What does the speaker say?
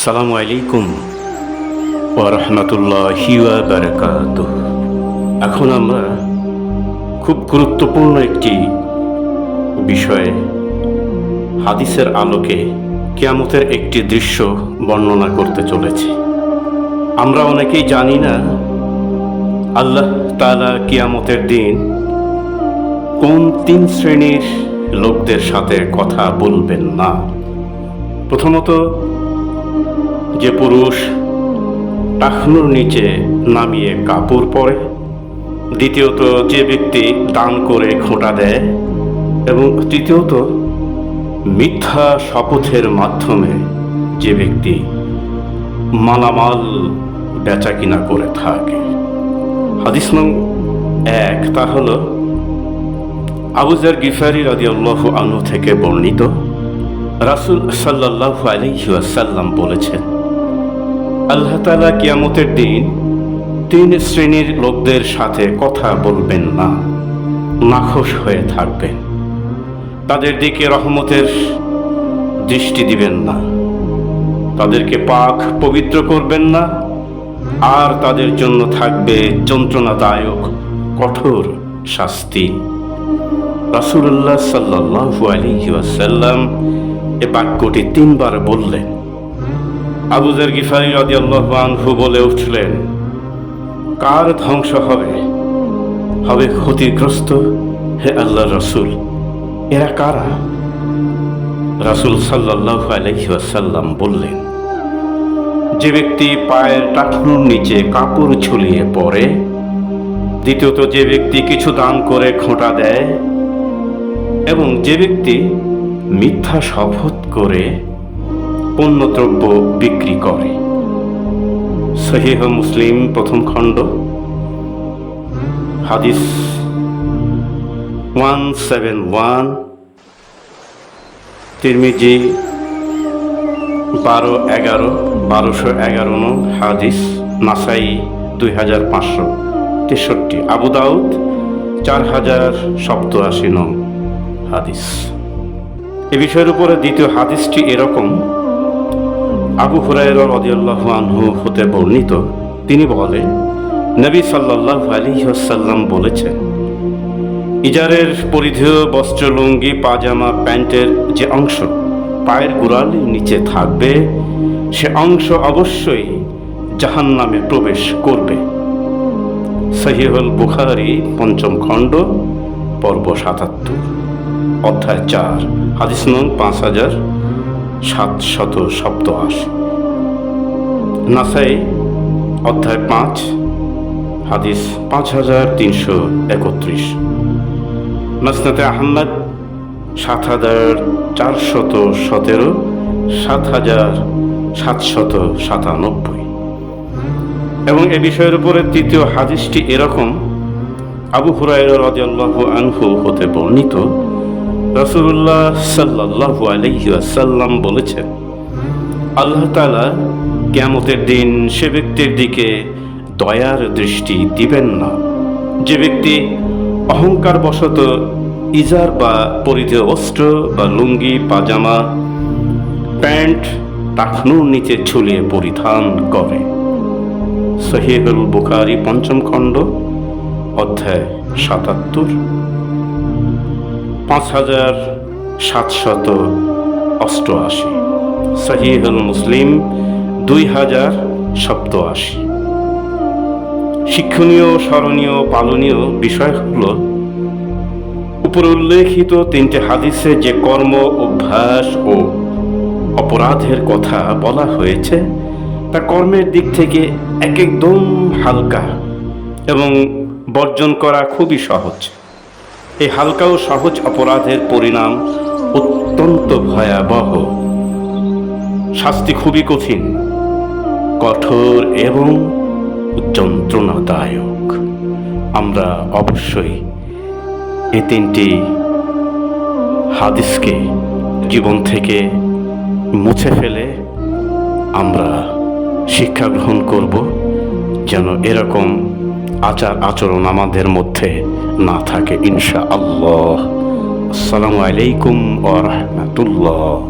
আসসালামু আলাইকুম ওরহমতুল্লাহি বারকাত এখন আমরা খুব গুরুত্বপূর্ণ একটি বিষয়ে হাদিসের আলোকে কেয়ামতের একটি দৃশ্য বর্ণনা করতে চলেছি। আমরা অনেকেই জানি না আল্লাহ তালা কিয়ামতের দিন কোন তিন শ্রেণির লোকদের সাথে কথা বলবেন না। প্রথমত যে পুরুষ টাকনুর নিচে নামিয়ে কাপড় পরে, দ্বিতীয়ত যে ব্যক্তি দান করে খোঁটা দেয়, এবং তৃতীয়ত মিথ্যা শপথের মাধ্যমে যে ব্যক্তি মালামাল বেচা কিনা করে থাকে। হাদিস নং এক, তা হল আবুজার গিফারি রাদিয়াল্লাহু আনু থেকে বর্ণিত, রাসূল সাল্লাল্লাহু আলাইহি ওয়াসাল্লাম বলেছেন আল্লাহ তাআলা কিয়ামতের দিন তিন শ্রেণির লোকদের সাথে কথা বলবেন না, নাখোশ হয়ে থাকবেন। তাদের দিকে রহমতের দৃষ্টি দিবেন না। তাদেরকে পাক পবিত্র করবেন না, আর তাদের জন্য থাকবে যন্ত্রণাদায়ক, কঠোর শাস্তি। রাসুল্লাহ সাল্লাল্লাহু আলাইহি ওয়াসাল্লাম এ বাক্যটি তিনবার বললেন। আবুজার গিফারি রাদিয়াল্লাহু আনহু বলে উঠলেন, কার ধ্বংস হবে? হবে ক্ষতিগ্রস্ত? হে আল্লাহ রসুল। এরা কারা? রাসূল সাল্লাল্লাহু আলাইহি ওয়াসাল্লাম বললেন, যে ব্যক্তি পায়ের টাকনুর নিচে কাপড় ঝুলিয়ে পড়ে, দ্বিতীয়ত যে ব্যক্তি কিছু দান করে খোঁটা দেয়, এবং যে ব্যক্তি মিথ্যা শপথ করে পণ্যদ্রব্য বিক্রি করে। সহিহ মুসলিম প্রথম খণ্ড, হাদিস ওয়ান সেভেন ওয়ান, তিরমিজি বারো এগারো, বারোশো এগারো নং হাদিস, নাসাই দুই হাজার পাঁচশো তেষট্টি, আবু দাউদ চার হাজার সপ্তআশি নং হাদিস। এ বিষয়ের উপরে দ্বিতীয় হাদিসটি এরকম আবু হুরায়র রদিয়াল্লাহু আনহু হতে বর্ণিত। তিনি বলেন নবী সাল্লাল্লাহু আলাইহি ওয়াসাল্লাম বলেছেন ইজারের পরিধেয় বস্ত্র, লুঙ্গি, পাজামা, প্যান্টের যে অংশ পায়ের গোড়ালির নিচে থাকবে, সে অংশ অবশ্যই জাহান্নামে প্রবেশ করবে। সহিহুল বুখারি, পঞ্চম খণ্ড, পর্ব সাতাত্তর, অধ্যায় চার, হাদিস নং পাঁচ হাজার সাতশত শব্দ আশি নাসাই, অধ্যায় পাঁচ, হাদিস পাঁচ হাজার তিনশো একত্রিশ। মাসনাতে আহম্মদ সাত হাজার চারশত সতেরো, সাত হাজার সাতশত সাতানব্বই। এবং এ বিষয়ের উপরে তৃতীয় হাদিসটি এরকম, আবু হুরাইরা রাদিয়াল্লাহু আনহু হতে বর্ণিত রাসূলুল্লাহ সাল্লাল্লাহু আলাইহি ওয়াসাল্লাম বলেছেন, আল্লাহ তাআলা কিয়ামতের দিন সে ব্যক্তির দিকে দয়ার দৃষ্টি দিবেন না। যে ব্যক্তি অহংকার বশত ইজার বা পরিধেয় অস্ত্র বা লুঙ্গি, পাজামা, প্যান্ট, টাকনুর নিচে ঝুলিয়ে পরিধান করে। সহিহুল বুখারি পঞ্চম খণ্ড, অধ্যায় সাতাত্তর। পাঁচ হাজার সাতশত অষ্টআশি। সহিহুল মুসলিম দুই হাজার সপ্তআশি। শিক্ষণীয়, স্মরণীয়, পালনীয় বিষয় হল উপরে উল্লেখিত তিনটে হাদিসে যে কর্ম, অভ্যাস ও অপরাধের কথা বলা হয়েছে, তা কর্মের দিক থেকে এক একদম হালকা এবং বর্জন করা খুবই সহজ। এই হালকা ও সহজ অপরাধের পরিণাম অত্যন্ত ভয়াবহ। শাস্তি খুবই কঠিন, কঠোর এবং যন্ত্রণাদায়ক। আমরা অবশ্যই এই তিনটি হাদিসকে জীবন থেকে মুছে ফেলে আমরা শিক্ষা গ্রহণ করব, যেন এরকম আচার আচরণ আমাদের মধ্যে না থাকে ইনশা আল্লাহ আসসালামু আলাইকুম ও রাহমাতুল্লাহ।